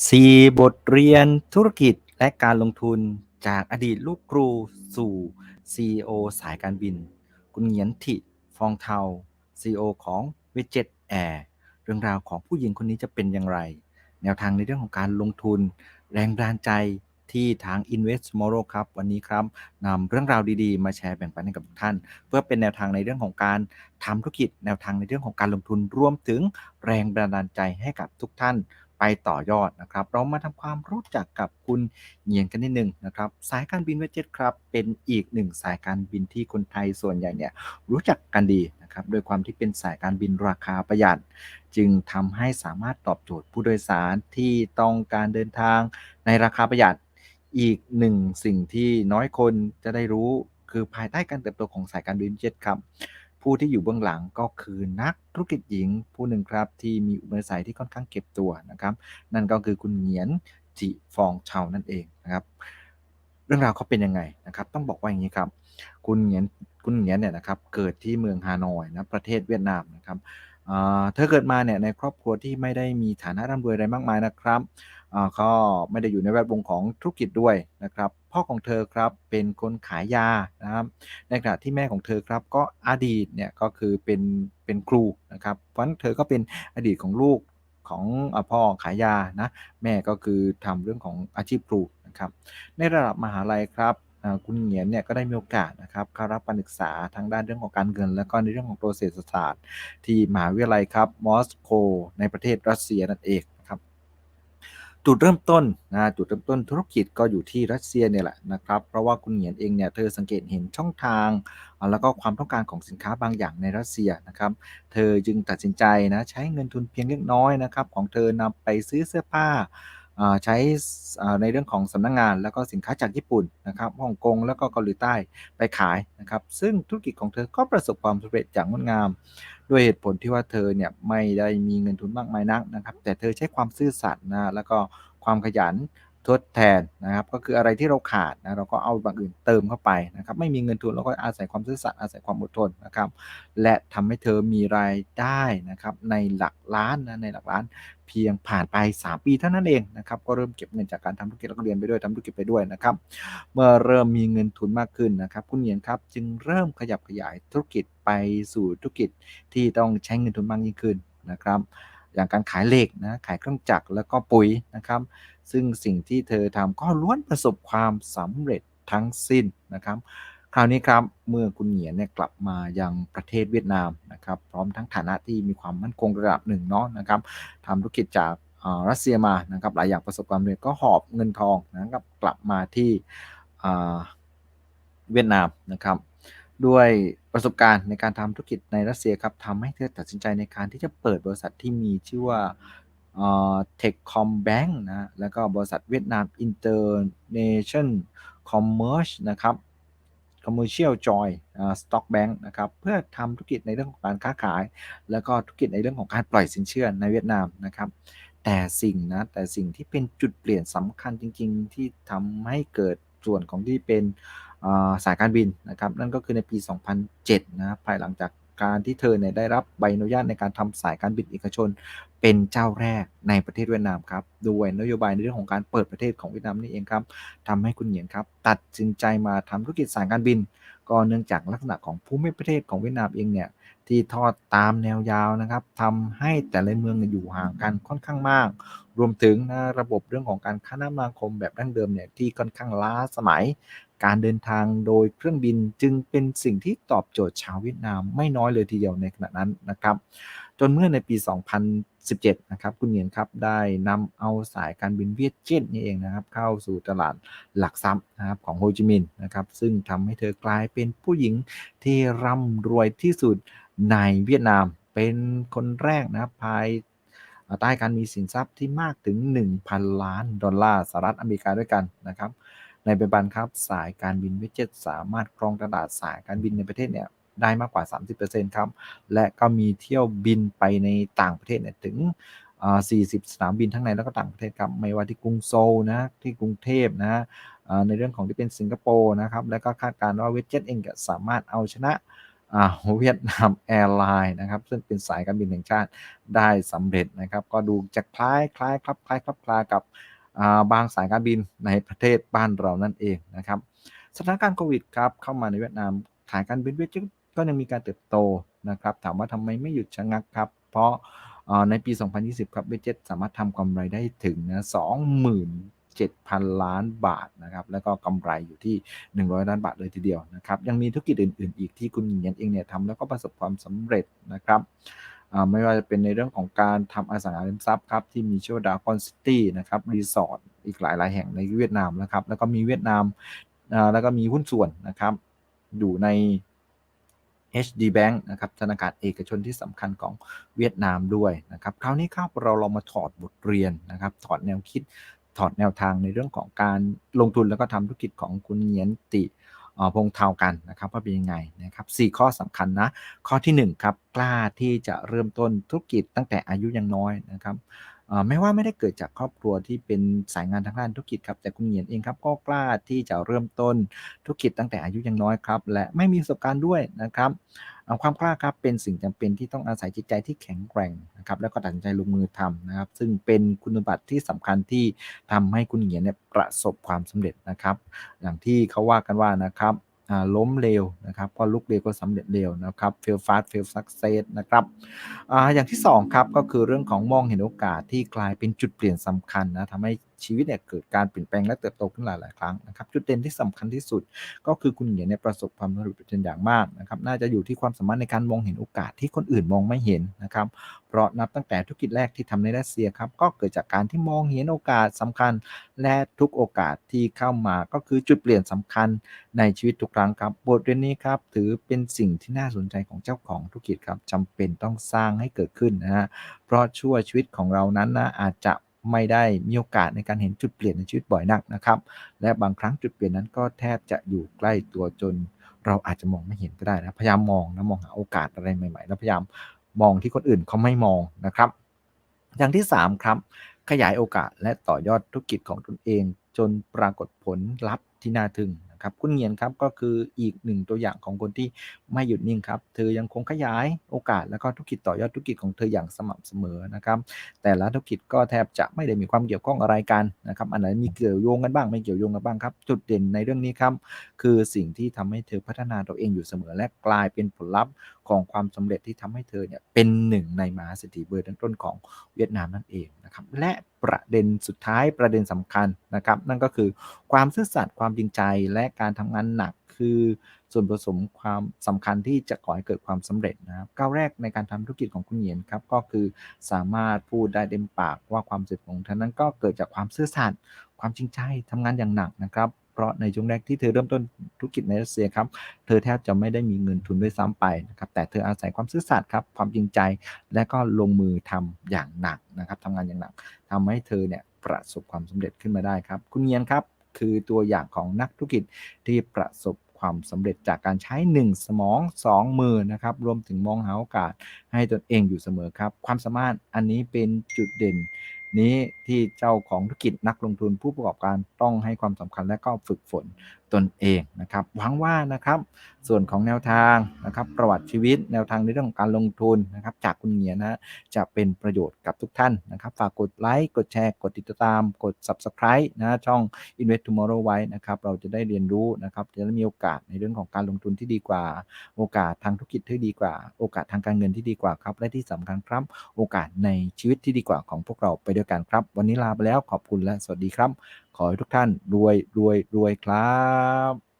4 บทเรียนธุรกิจและการลงทุนจากอดีตลูกครูสู่ CEO สายการบิน คุณเหงียนทิฟองเทา CEO ของ w i d g e t Air เรื่องราวของผู้หญิงคนนี้จะเป็นอย่างไร แนวทางในเรื่องของการลงทุน แรงบันดาลใจที่ทาง Invest Tomorrow ครับ วันนี้ครับนำเรื่องราวดีๆ มาแชร์แบ่งปันให้กับทุกท่าน เพื่อเป็นแนวทางในเรื่องของการทำธุรกิจ แนวทางในเรื่องของการลงทุนรวมถึงแรงบันดาลใจให้กับทุกท่าน ไปต่อยอดนะครับ เรามาทำความรู้จักกับคุณเงียนกันนิดนึงนะครับ สายการบินเวจเจ็ตครับ เป็นอีกหนึ่งสายการบินที่คนไทยส่วนใหญ่เนี่ยรู้จักกันดีนะครับโดยความที่เป็นสายการบินราคาประหยัด จึงทำให้สามารถตอบโจทย์ผู้โดยสารที่ต้องการเดินทางในราคาประหยัดอีกหนึ่งสิ่งที่น้อยคนจะได้รู้คือภายใต้การเติบโตของสายการบินเจ็ตครับ ผู้ที่อยู่เบื้องหลังก็คือนักธุรกิจหญิงผู้หนึ่งครับ ที่มีอุปนิสัยที่ค่อนข้างเก็บตัวนะครับ นั่นก็คือคุณเหงียนจิฟองเชานั่นเองนะครับเรื่องราวเขาเป็นยังไงนะครับ ต้องบอกว่าอย่างนี้ครับ คุณเหงียนคุณเหงียนเนี่ยนะครับเกิดที่เมืองฮานอยนะประเทศเวียดนามนะครับเธอเกิดมาเนี่ยในครอบครัวที่ไม่ได้มีฐานะร่ำรวยอะไรมากมายนะครับเขาไม่ได้อยู่ในแวดวงของธุรกิจด้วยนะครับ พ่อของเธอครับเป็นคนขายยานะครับในขณะที่แม่ของเธอครับก็อดีตเนี่ยก็คือเป็นเป็นครูนะครับเพราะฉะนั้นเธอก็เป็นอดีตของลูกของพ่อขายยานะแม่ก็คือทำเรื่องของอาชีพครูนะครับในระดับมหาลัยครับคุณเหงียนเนี่ยก็ได้มีโอกาสนะครับเข้ารับการศึกษาทางด้านเรื่องของการเงิน และก็ในเรื่องของตัวเศรษฐศาสตร์ ที่มหาวิทยาลัยครับมอสโกในประเทศรัสเซียนั่นเอง จุดเริ่มต้นนะจุดเริ่มต้นธุรกิจก็อยู่ที่รัสเซียเนี่ยแหละนะครับ เพราะว่าคุณเหงียนเองเนี่ยเธอสังเกตเห็นช่องทาง แล้วก็ความต้องการของสินค้าบางอย่างในรัสเซียนะครับ เธอจึงตัดสินใจนะใช้เงินทุนเพียงเล็กน้อยนะครับของเธอนำไปซื้อเสื้อผ้าใช้ในเรื่องของสำนักงงานแล้วก็สินค้าจากญี่ปุ่นนะครับฮ่องกงแล้วก็เกาหลีใต้ไปขายนะครับ ซึ่งธุรกิจของเธอก็ประสบความสำเร็จอย่างงดงาม ด้วยเหตุผลที่ว่าเธอเนี่ยไม่ได้มีเงินทุนมากมายนักนะครับ แต่เธอใช้ความซื่อสัตย์นะแล้วก็ความขยัน ทดแทนนะครับ ก็คืออะไรที่เราขาดนะเราก็เอาบางอื่นเติมเข้าไปนะครับ ไม่มีเงินทุนเราก็อาศัยความซื่อสัตย์อาศัยความอดทนนะครับ และทำให้เธอมีรายได้นะครับในหลักล้านนะในหลักล้านเพียงผ่านไป 3 ปีเท่านั้นเองนะครับ ก็เริ่มเก็บเงินจากการทำธุรกิจแล้วก็เรียนไปด้วยทำธุรกิจไปด้วยนะครับ เมื่อเริ่มมีเงินทุนมากขึ้นนะครับ คุณเหียนครับจึงเริ่มขยับขยายธุรกิจไปสู่ธุรกิจที่ต้องใช้เงินทุนมากยิ่งขึ้นนะครับ อย่างการขายเหล็กนะขายเครื่องจักรแล้วก็ปุ๋ยนะครับ ซึ่งสิ่งที่เธอทำก็ล้วนประสบความสำเร็จทั้งสิ้นนะครับ คราวนี้ครับเมื่อคุณเหงียนเนี่ยกลับมายังประเทศเวียดนามนะครับ พร้อมทั้งฐานะที่มีความมั่นคงระดับหนึ่งเนาะนะครับทำธุรกิจจากรัสเซียมานะครับหลายอย่างประสบความสำเร็จก็หอบเงินทองนะครับกลับมาที่เวียดนามนะครับ ด้วยประสบการณ์ในการทำธุรกิจในรัสเซียครับทำให้เธอตัดสินใจในการที่จะเปิดบริษัทที่มีชื่อว่าเทคคอมแบงค์นะแล้วก็บริษัทเวียดนามอินเตอร์เนชั่นคอมเมอร์ชนะครับ Commercial Joy Stock Bank นะครับเพื่อทำธุรกิจในเรื่องของการค้าขาย แล้วก็ธุรกิจในเรื่องของการปล่อยสินเชื่อในเวียดนามนะครับแต่สิ่งนะแต่สิ่งที่เป็นจุดเปลี่ยนสำคัญจริง ๆ ที่ทำให้เกิดส่วนของที่เป็น สายการบินนะครับ นั่นก็คือในปี 2007 นะภายหลังจากการที่เธอเนี่ยได้รับใบอนุญาตในการทำสายการบินเอกชน เป็นเจ้าแรกในประเทศเวียดนามครับด้วยนโยบายในเรื่องของการเปิดประเทศของเวียดนามนี่เองครับทำให้คุณเหยียนครับ ตัดสินใจมาทำธุรกิจสายการบิน ก็เนื่องจากลักษณะของภูมิประเทศของเวียดนามเองเนี่ยที่ทอดตามแนวยาวนะครับทำให้แต่ละเมืองอยู่ห่างกันค่อนข้างมาก รวมถึงนะระบบเรื่องของการคมนาคมแบบดั้งเดิมเนี่ยที่ค่อนข้างล้าสมัย การเดินทางโดยเครื่องบินจึงเป็นสิ่งที่ตอบโจทย์ชาวเวียดนามไม่น้อยเลยทีเดียวในขณะนั้นนะครับ จนเมื่อในปี 2017 นะครับคุณเหียนครับได้นำเอาสายการบินเวียดเจ็ตนี่เองนะครับ เข้าสู่ตลาดหลักทรัพย์นะครับของโฮจิมินห์นะครับ ซึ่งทำให้เธอกลายเป็นผู้หญิงที่ร่ำรวยที่สุดในเวียดนามเป็นคนแรกนะครับภายใต้การมีสินทรัพย์ที่มากถึง 1,000 ล้านดอลลาร์สหรัฐอเมริกาด้วยกันนะครับ ในปัจจุบันครับสายการบินเวิจิตสามารถครองตลาดสายการบินในประเทศเนี่ยได้มากกว่า 30%ครับ และก็มีเที่ยวบินไปในต่างประเทศเนี่ยถึง 40 สนามบินทั้งในและก็ต่างประเทศครับ ไม่ว่าที่กรุงโซลนะ ที่กรุงเทพนะ ในเรื่องของที่เป็นสิงคโปร์นะครับ และก็คาดการณ์ว่าเวจเจ็ตเองจะสามารถเอาชนะเวียดนามแอร์ไลน์นะครับ ซึ่งเป็นสายการบินแห่งชาติได้สำเร็จนะครับ ก็ดูจะคล้ายคล้ายคลับคล้ายคลับคลากับ บางสายการบินในประเทศบ้านเรานั่นเองนะครับสถานการณ์โควิดครับเข้ามาในเวียดนามสายการบินเวียดก็ยังมีการเติบโตนะครับถามว่าทำไมไม่หยุดชะงักครับ เพราะในปี 2020 ครับเวเจ็ตสามารถทำกำไรได้ถึงนะ27,000 ล้านบาทนะครับ แล้วก็กำไรอยู่ที่ 100 ล้านบาทเลยทีเดียวนะครับ ยังมีธุรกิจอื่น ๆ อีกที่คุณเหยียนเองเนี่ยทำแล้วก็ประสบความสำเร็จนะครับ ไม่ว่าจะเป็นในเรื่องของการทำอสังหาริมทรัพย์ครับที่มีชื่อดากอนซิตี้นะครับรีสอร์ทอีกหลาย ๆ แห่งในเวียดนามนะครับแล้วก็มีเวียดนามแล้วก็มีหุ้นส่วนนะครับอยู่ใน HD Bank นะครับธนาคารเอกชนที่สำคัญของเวียดนามด้วยนะครับคราวนี้ครับเราลองมาถอดบทเรียนนะครับถอดแนวคิดถอดแนวทางในเรื่องของการลงทุนแล้วก็ทำธุรกิจของคุณเงียนติพงเทากันนะครับว่าเป็นยังไงนะครับสข้อสำคัญนะ ข้อที่1ครับ กล้าที่จะเริ่มต้นธุรกิจตั้งแต่อายุยังน้อยนะครับไม่ว่าไม่ได้เกิดจากครอบครัวที่เป็นสายงานทางด้านธุรกิจครับแต่คุณเหยียนเองครับก็กล้าที่จะเริ่มต้นธุรกิจตั้งแต่อายุยังน้อยครับ และไม่มีประสบการณ์ด้วยนะครับความกล้าครับเป็นสิ่งจำเป็นที่ต้องอาศัยจิตใจที่แข็งแกร่งนะครับแล้วก็ตัดสินใจลงมือทำนะครับ ซึ่งเป็นคุณบัติที่สำคัญที่ทำให้คุณเหยียนเนี่ยประสบความสำเร็จนะครับ อย่างที่เขาว่ากันว่านะครับ ล้มเร็วนะครับก็ลุกเร็วก็สำเร็จเร็วนะครับ fail fast fail success นะครับออย่างที่2ครับก็คือเรื่องของมองเห็นโอกาสที่กลายเป็นจุดเปลี่ยนสำคัญนะทำให้ ชีวิตเนี่ยเกิดการเปลี่ยนแปลงและเติบโตขึ้นหลาย ๆ ครั้งนะครับจุดเด่นที่สำคัญที่สุด ก็คือคุณเหยียนเนี่ยประสบความสำเร็จเป็นอย่างมากนะครับน่าจะอยู่ที่ความสามารถในการมองเห็นโอกาสที่คนอื่นมองไม่เห็นนะครับเพราะนับตั้งแต่ธุรกิจแรกที่ทำในรัสเซียครับก็เกิดจากการที่มองเห็นโอกาสสำคัญ และทุกโอกาสที่เข้ามาก็คือจุดเปลี่ยนสำคัญในชีวิตทุกครั้งครับบทเรียนนี้ครับถือเป็นสิ่งที่น่าสนใจของเจ้าของธุรกิจครับจำเป็นต้องสร้างให้เกิดขึ้นนะฮะเพราะชั่วชีวิตของเรานั้นนะอาจจะ ไม่ได้มีโอกาสในการเห็นจุดเปลี่ยนในชีวิตบ่อยนักนะครับ และบางครั้งจุดเปลี่ยนนั้นก็แทบจะอยู่ใกล้ตัวจน เราอาจจะมองไม่เห็นก็ได้นะ พยายามมองนะมองหาโอกาสอะไรใหม่ๆ แล้วพยายามมองที่คนอื่นเขาไม่มองนะครับ อย่างที่ 3 ครับ ขยายโอกาสและต่อยอดธุรกิจของตนเอง จนปรากฏผลลัพธ์ที่น่าทึ่ง ครับคุณเงียนครับก็คืออีกหนึ่งตัวอย่างของคนที่ไม่หยุดนิ่งครับ เธอยังคงขยายโอกาส แล้วก็ธุรกิจต่อยอดธุรกิจของเธออย่างสม่ำเสมอนะครับ แต่ละธุรกิจก็แทบจะไม่ได้มีความเกี่ยวข้องอะไรกันนะครับ อันไหนมีเกี่ยวโยงกันบ้างไม่เกี่ยวโยงกันบ้างครับ จุดเด่นในเรื่องนี้ครับ คือสิ่งที่ทำให้เธอพัฒนาตัวเองอยู่เสมอและกลายเป็นผลลัพธ์ของความสำเร็จที่ทำให้เธอเนี่ยเป็นหนึ่งในมหาเศรษฐีเบอร์ต้นของเวียดนามนั่นเองนะครับและประเด็นสุดท้ายประเด็นสำคัญนะครับ นั่นก็คือความซื่อสัตย์ความจริงใจและการทำงานหนักคือส่วนผสมความสำคัญที่จะก่อให้เกิดความสำเร็จนะครับก้าวแรกในการทำธุรกิจของคุณเหยียนครับก็คือสามารถพูดได้เต็มปากว่าความสำเร็จของท่านนั้นก็เกิดจากความซื่อสัตย์ความจริงใจทำงานอย่างหนักนะครับ เพราะในช่วงแรกที่เธอเริ่มต้นธุรกิจในรัสเซียครับ เธอแทบจะไม่ได้มีเงินทุนด้วยซ้ำไปนะครับ แต่เธออาศัยความซื่อสัตย์ครับ ความจริงใจ และก็ลงมือทำอย่างหนักนะครับทำงานอย่างหนักทำให้เธอเนี่ยประสบความสำเร็จขึ้นมาได้ครับ คุณเงียนครับ คือตัวอย่างของนักธุรกิจที่ประสบความสำเร็จจากการใช้ 1 สมอง 2 มือนะครับ รวมถึงมองหาโอกาสให้ตนเองอยู่เสมอครับ ความสามารถอันนี้เป็นจุดเด่น นี้ที่เจ้าของธุรกิจนักลงทุนผู้ประกอบการต้องให้ความสำคัญและก็ฝึกฝนตนเองนะครับหวังว่านะครับ ส่วนของแนวทางนะครับ ประวัติชีวิตแนวทางในเรื่องของการลงทุนนะครับ จากคุณเงียนะจะเป็นประโยชน์กับทุกท่านนะครับ ฝากกดไลค์กดแชร์กดติดตาม กด subscribe นะช่อง Invest Tomorrow ไว้นะครับ เราจะได้เรียนรู้นะครับจะได้มีโอกาสในเรื่องของการลงทุนที่ดีกว่า โอกาสทางธุรกิจที่ดีกว่า โอกาสทางการเงินที่ดีกว่าครับและที่สำคัญครับ โอกาสในชีวิตที่ดีกว่าของพวกเราไปด้วยกันครับ วันนี้ลาไปแล้วขอบคุณและสวัสดีครับ ขอให้ทุกท่านรวยรวยรวยครับ